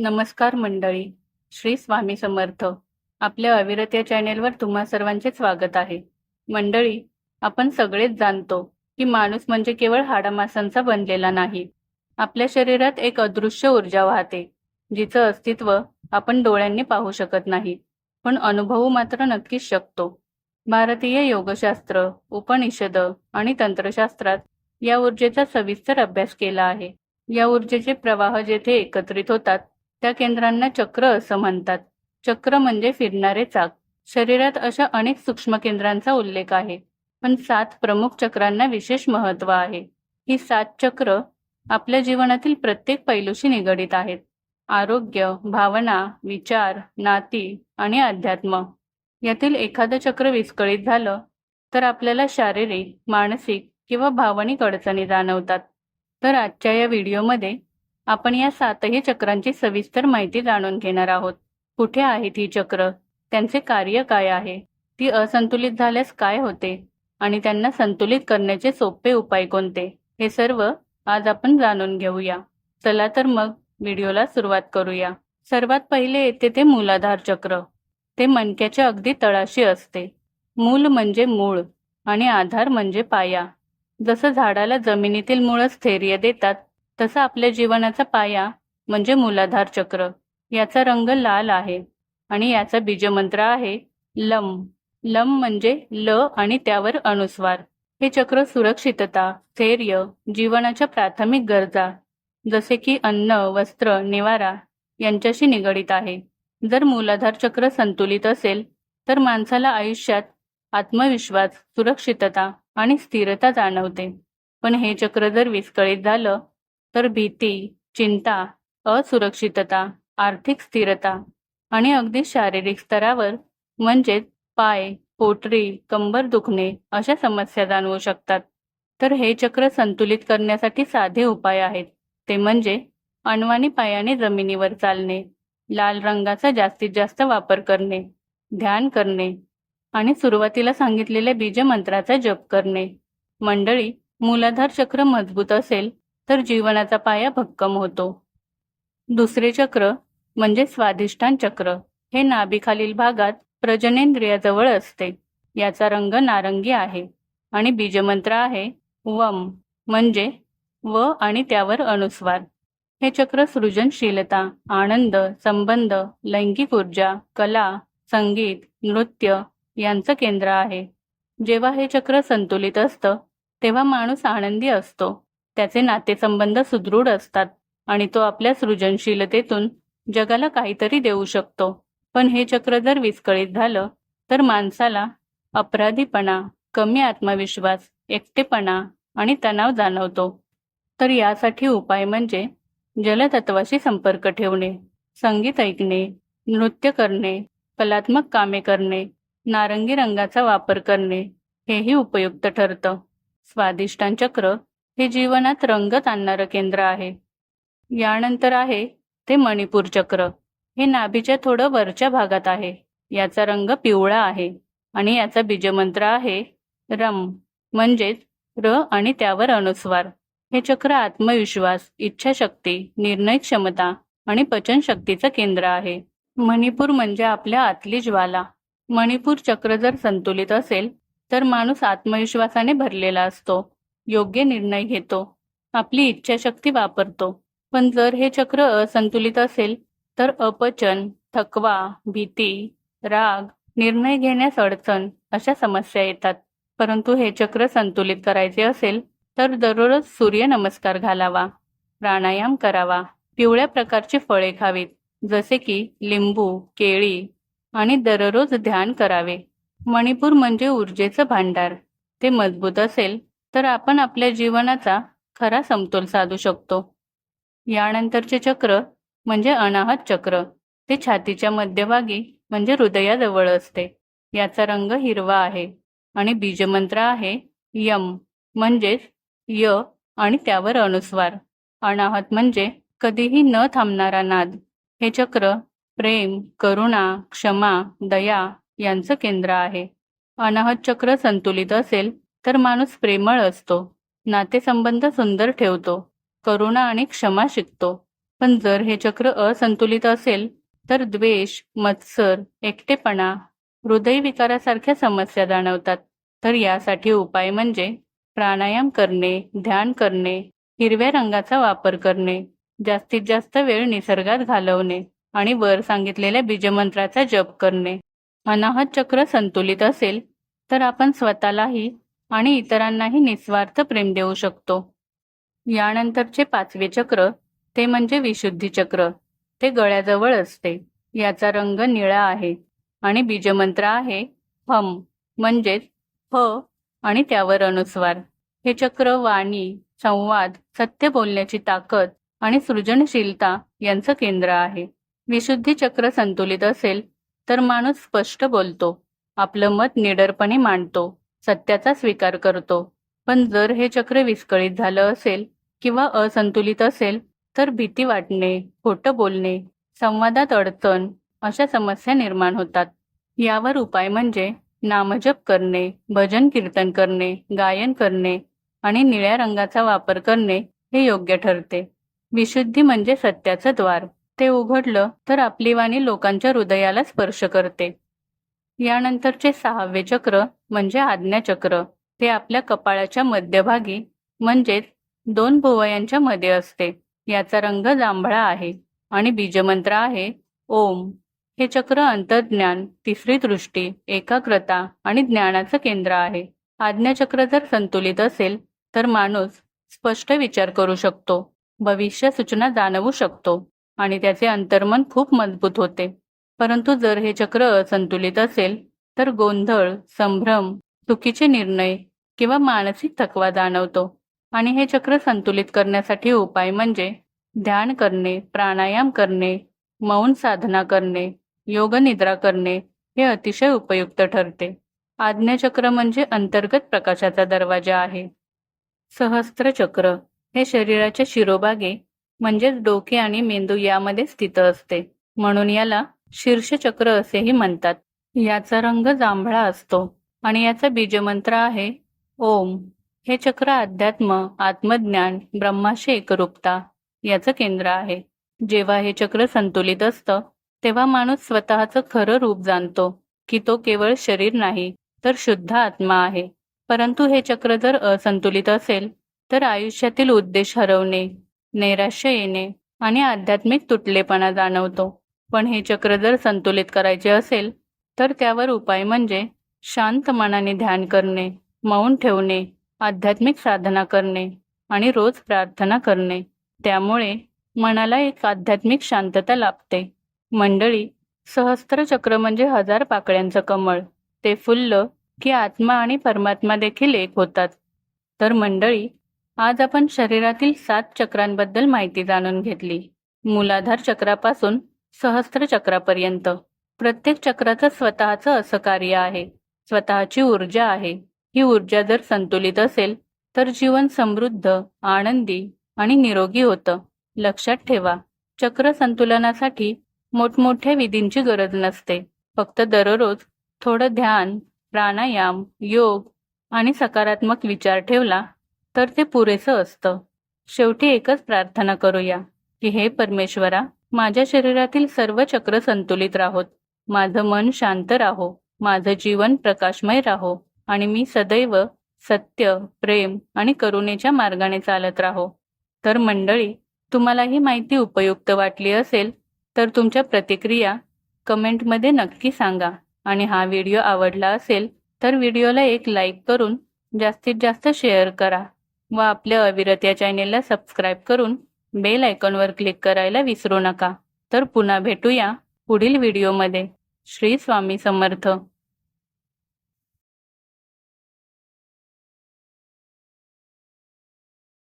नमस्कार मंडळी. श्री स्वामी समर्थ. आपल्या अविरत या चॅनेलवर तुम्हा सर्वांचे स्वागत आहे. मंडळी आपण सगळेच जाणतो की माणूस म्हणजे केवळ हाडामासांचा बनलेला नाही. आपल्या शरीरात एक अदृश्य ऊर्जा वाहते जिचं अस्तित्व आपण डोळ्यांनी पाहू शकत नाही पण अनुभवू मात्र नक्कीच शकतो. भारतीय योगशास्त्र उपनिषद आणि तंत्रशास्त्रात या ऊर्जेचा सविस्तर अभ्यास केला आहे. या ऊर्जेचे प्रवाह जेथे एकत्रित होतात त्या केंद्रांना चक्र असं म्हणतात. चक्र म्हणजे फिरणारे चाक. शरीरात अशा अनेक सूक्ष्म केंद्रांचा उल्लेख आहे. पण सात प्रमुख चक्रांना विशेष महत्त्व आहे. ही सात चक्र आपल्या जीवनातील प्रत्येक पैलूशी निगडीत आहेत. आरोग्य भावना विचार नाती आणि अध्यात्म. यातील एखादं चक्र विस्कळीत झालं तर आपल्याला शारीरिक मानसिक किंवा भावनिक अडचणी जाणवतात. तर आजच्या या व्हिडिओमध्ये आपण या सातही चक्रांची सविस्तर माहिती जाणून घेणार आहोत. कुठे आहेत ही चक्र? त्यांचे कार्य काय आहे? ती असंतुलित झाल्यास काय होते? आणि त्यांना संतुलित करण्याचे सोपे उपाय कोणते? हे सर्व आज आपण जाणून घेऊया. चला तर मग व्हिडिओला सुरुवात करूया. सर्वात पहिले येते ते मूलाधार चक्र. ते मणक्याच्या अगदी तळाशी असते. मूल म्हणजे मूळ आणि आधार म्हणजे पाया. जसं झाडाला जमिनीतील मुळं स्थैर्य देतात तसं आपल्या जीवनाचा पाया म्हणजे मूलाधार चक्र. याचा रंग लाल आहे आणि याचा बीजमंत्र आहे लम. लम म्हणजे ल आणि त्यावर अनुस्वार. हे चक्र सुरक्षितता स्थैर्य जीवनाच्या प्राथमिक गरजा जसे की अन्न वस्त्र निवारा यांच्याशी निगडीत आहे. जर मूलाधार चक्र संतुलित असेल तर माणसाला आयुष्यात आत्मविश्वास सुरक्षितता आणि स्थिरता जाणवते. पण हे चक्र जर विस्कळीत झालं तर भीती चिंता असुरक्षितता आर्थिक स्थिरता आणि अगदी शारीरिक स्तरावर म्हणजेच पाय पोटरी कंबर दुखणे अशा समस्या जाणवू शकतात. तर हे चक्र संतुलित करण्यासाठी साधे उपाय आहेत. ते म्हणजे अनवाणी पायाने जमिनीवर चालणे लाल रंगाचा जास्तीत जास्त वापर करणे ध्यान करणे आणि सुरुवातीला सांगितलेल्या बीजमंत्राचा जप करणे. मंडळी मूलाधार चक्र मजबूत असेल तर जीवनाचा पाया भक्कम होतो. दुसरे चक्र म्हणजे स्वाधिष्ठान चक्र. हे नाभीखालील भागात प्रजनेंद्रियाजवळ असते. याचा रंग नारंगी आहे आणि बीजमंत्र आहे वम म्हणजे व आणि त्यावर अनुस्वार. हे चक्र सृजनशीलता आनंद संबंध लैंगिक ऊर्जा कला संगीत नृत्य यांचं केंद्र आहे. जेव्हा हे चक्र संतुलित असतं तेव्हा माणूस आनंदी असतो. त्याचे नातेसंबंध सुदृढ असतात आणि तो आपल्या सृजनशीलतेतून जगाला काहीतरी देऊ शकतो. पण हे चक्र जर विस्कळीत झालं तर माणसाला अपराधीपणा कमी आत्मविश्वास एकटेपणा आणि तणाव जाणवतो. तर यासाठी उपाय म्हणजे जलतत्वाशी संपर्क ठेवणे संगीत ऐकणे नृत्य करणे कलात्मक कामे करणे नारंगी रंगाचा वापर करणे हेही उपयुक्त ठरतं. स्वादिष्टान चक्र हे जीवनात रंगत आणणारं केंद्र आहे. यानंतर आहे ते मणिपूर चक्र. हे नाभीच्या थोडं वरच्या भागात आहे. याचा रंग पिवळा आहे आणि याचा बीजमंत्र आहे रम म्हणजेच र आणि त्यावर अनुस्वार. हे चक्र आत्मविश्वास इच्छाशक्ती निर्णय क्षमता आणि पचनशक्तीचं केंद्र आहे. मणिपूर म्हणजे आपल्या आतली ज्वाला. मणिपूर चक्र जर संतुलित असेल तर माणूस आत्मविश्वासाने भरलेला असतो. योग्य निर्णय घेतो. आपली इच्छाशक्ती वापरतो. पण जर हे चक्र असंतुलित असेल तर अपचन थकवा भीती राग निर्णय घेण्यास अडचण अशा समस्या येतात. परंतु हे चक्र संतुलित करायचे असेल तर दररोज सूर्य नमस्कार घालावा प्राणायाम करावा पिवळ्या प्रकारची फळे खावीत जसे की लिंबू केळी आणि दररोज ध्यान करावे. मणिपूर म्हणजे ऊर्जेचं भांडार. ते मजबूत असेल तर आपण आपल्या जीवनाचा खरा समतोल साधू शकतो. यानंतरचे चक्र म्हणजे अनाहत चक्र. ते छातीच्या मध्यभागी म्हणजे हृदयाजवळ असते. याचा रंग हिरवा आहे आणि बीजमंत्र आहे यम म्हणजेच य आणि त्यावर अनुस्वार. अनाहत म्हणजे कधीही न थांबणारा नाद. हे चक्र प्रेम करुणा क्षमा दया यांचं केंद्र आहे. अनाहत चक्र संतुलित असेल तर माणूस प्रेमळ असतो. नातेसंबंध सुंदर ठेवतो. करुणा आणि क्षमा शिकतो. पण जर हे चक्र असंतुलित असेल तर द्वेष मत्सर एकटेपणा हृदयविकारासारख्या समस्या जाणवतात. तर यासाठी उपाय म्हणजे प्राणायाम करणे ध्यान करणे हिरव्या रंगाचा वापर करणे जास्तीत जास्त वेळ निसर्गात घालवणे आणि वर सांगितलेल्या बीजमंत्राचा जप करणे. अनाहत चक्र संतुलित असेल तर आपण स्वतःलाही आणि इतरांनाही निस्वार्थ प्रेम देऊ शकतो. यानंतरचे पाचवे चक्र ते म्हणजे विशुद्धी चक्र. ते गळ्याजवळ असते. याचा रंग निळा आहे आणि बीजमंत्र आहे हम म्हणजेच फ आणि त्यावर अनुस्वार. हे चक्र वाणी संवाद सत्य बोलण्याची ताकद आणि सृजनशीलता यांचं केंद्र आहे. विशुद्धी चक्र संतुलित असेल तर माणूस स्पष्ट बोलतो आपलं मत निडरपणे मांडतो. सत्याचा स्वीकार करतो. पण जर हे चक्र विस्कळीत झालं असेल किंवा असंतुलित असेल तर भीती वाटणे खोटं बोलणे संवादात अडचण अशा समस्या निर्माण होतात. यावर उपाय म्हणजे नामजप करणे भजन कीर्तन करणे गायन करणे आणि निळ्या रंगाचा वापर करणे हे योग्य ठरते. विशुद्धी म्हणजे सत्याचं द्वार. ते उघडलं तर आपली वाणी लोकांच्या हृदयाला स्पर्श करते. यानंतरचे सहावे चक्र म्हणजे आज्ञाचक्र. ते आपल्या कपाळाच्या मध्यभागी म्हणजेच दोन भुवयांच्या मध्ये असते. याचा रंग जांभळा आहे आणि बीजमंत्र आहे ओम. हे चक्र अंतर्ज्ञान तिसरी दृष्टी एकाग्रता आणि ज्ञानाचं केंद्र आहे. आज्ञाचक्र जर संतुलित असेल तर माणूस स्पष्ट विचार करू शकतो भविष्य सूचना जाणवू शकतो आणि त्याचे अंतर्मन खूप मजबूत होते. परंतु जर हे चक्र असंतुलित असेल तर गोंधळ संभ्रम चुकीचे निर्णय किंवा मानसिक थकवा जाणवतो. आणि हे चक्र संतुलित करण्यासाठी उपाय म्हणजे ध्यान करणे प्राणायाम करणे मौन साधना करणे योग निद्रा करणे हे अतिशय उपयुक्त ठरते. आज्ञाचक्र म्हणजे अंतर्गत प्रकाशाचा दरवाजा आहे. सहस्त्र चक्र हे शरीराच्या शिरोभागे म्हणजेच डोके आणि मेंदू यामध्ये स्थित असते. म्हणून याला शीर्षचक्र असेही म्हणतात. याचा रंग जांभळा असतो आणि याचा बीजमंत्र आहे ओम. हे चक्र अध्यात्म आत्मज्ञान ब्रह्माशी एकरूपता याचं केंद्र आहे. जेव्हा हे चक्र संतुलित असतं तेव्हा माणूस स्वतःचं खरं रूप जाणतो की तो केवळ शरीर नाही तर शुद्ध आत्मा आहे. परंतु हे चक्र जर असंतुलित असेल तर आयुष्यातील उद्देश हरवणे नैराश्य येणे आणि आध्यात्मिक तुटलेपणा जाणवतो. पण हे चक्र जर संतुलित करायचे असेल तर त्यावर उपाय म्हणजे शांत मनाने ध्यान करणे मौन ठेवणे आध्यात्मिक साधना करणे आणि रोज प्रार्थना करणे. त्यामुळे मनाला एक आध्यात्मिक शांतता लाभते. मंडळी सहस्त्र चक्र म्हणजे हजार पाकळ्यांचं कमळ. ते फुललं की आत्मा आणि परमात्मा देखील एक होतात. तर मंडळी आज आपण शरीरातील सात चक्रांबद्दल माहिती जाणून घेतली. मूलाधार चक्रापासून सहस्त्र चक्रापर्यंत. प्रत्येक चक्राचं स्वतःचं असं कार्य आहे. स्वतःची ऊर्जा आहे. ही ऊर्जा जर संतुलित असेल तर जीवन समृद्ध आनंदी आणि निरोगी होतं. लक्षात ठेवा चक्र संतुलनासाठी मोठमोठ्या विधींची गरज नसते. फक्त दररोज थोडं ध्यान प्राणायाम योग आणि सकारात्मक विचार ठेवला तर ते पुरेसं असतं. शेवटी एकच प्रार्थना करूया की हे परमेश्वरा माझ्या शरीरातील सर्व चक्र संतुलित राहोत. माझं मन शांत राहो माझं जीवन प्रकाशमय राहो आणि मी सदैव सत्य प्रेम आणि करुणेच्या मार्गाने चालत राहो. तर मंडळी तुम्हाला ही माहिती उपयुक्त वाटली असेल तर तुमच्या प्रतिक्रिया कमेंटमध्ये नक्की सांगा आणि हा व्हिडिओ आवडला असेल तर व्हिडिओला एक लाईक करून जास्तीत जास्त शेअर करा व आपल्या अविरत या चॅनेलला सबस्क्राईब करून बेल आयकॉनवर क्लिक करायला विसरू नका. तर पुन्हा भेटूया पुढील व्हिडिओमध्ये. श्री स्वामी समर्थ.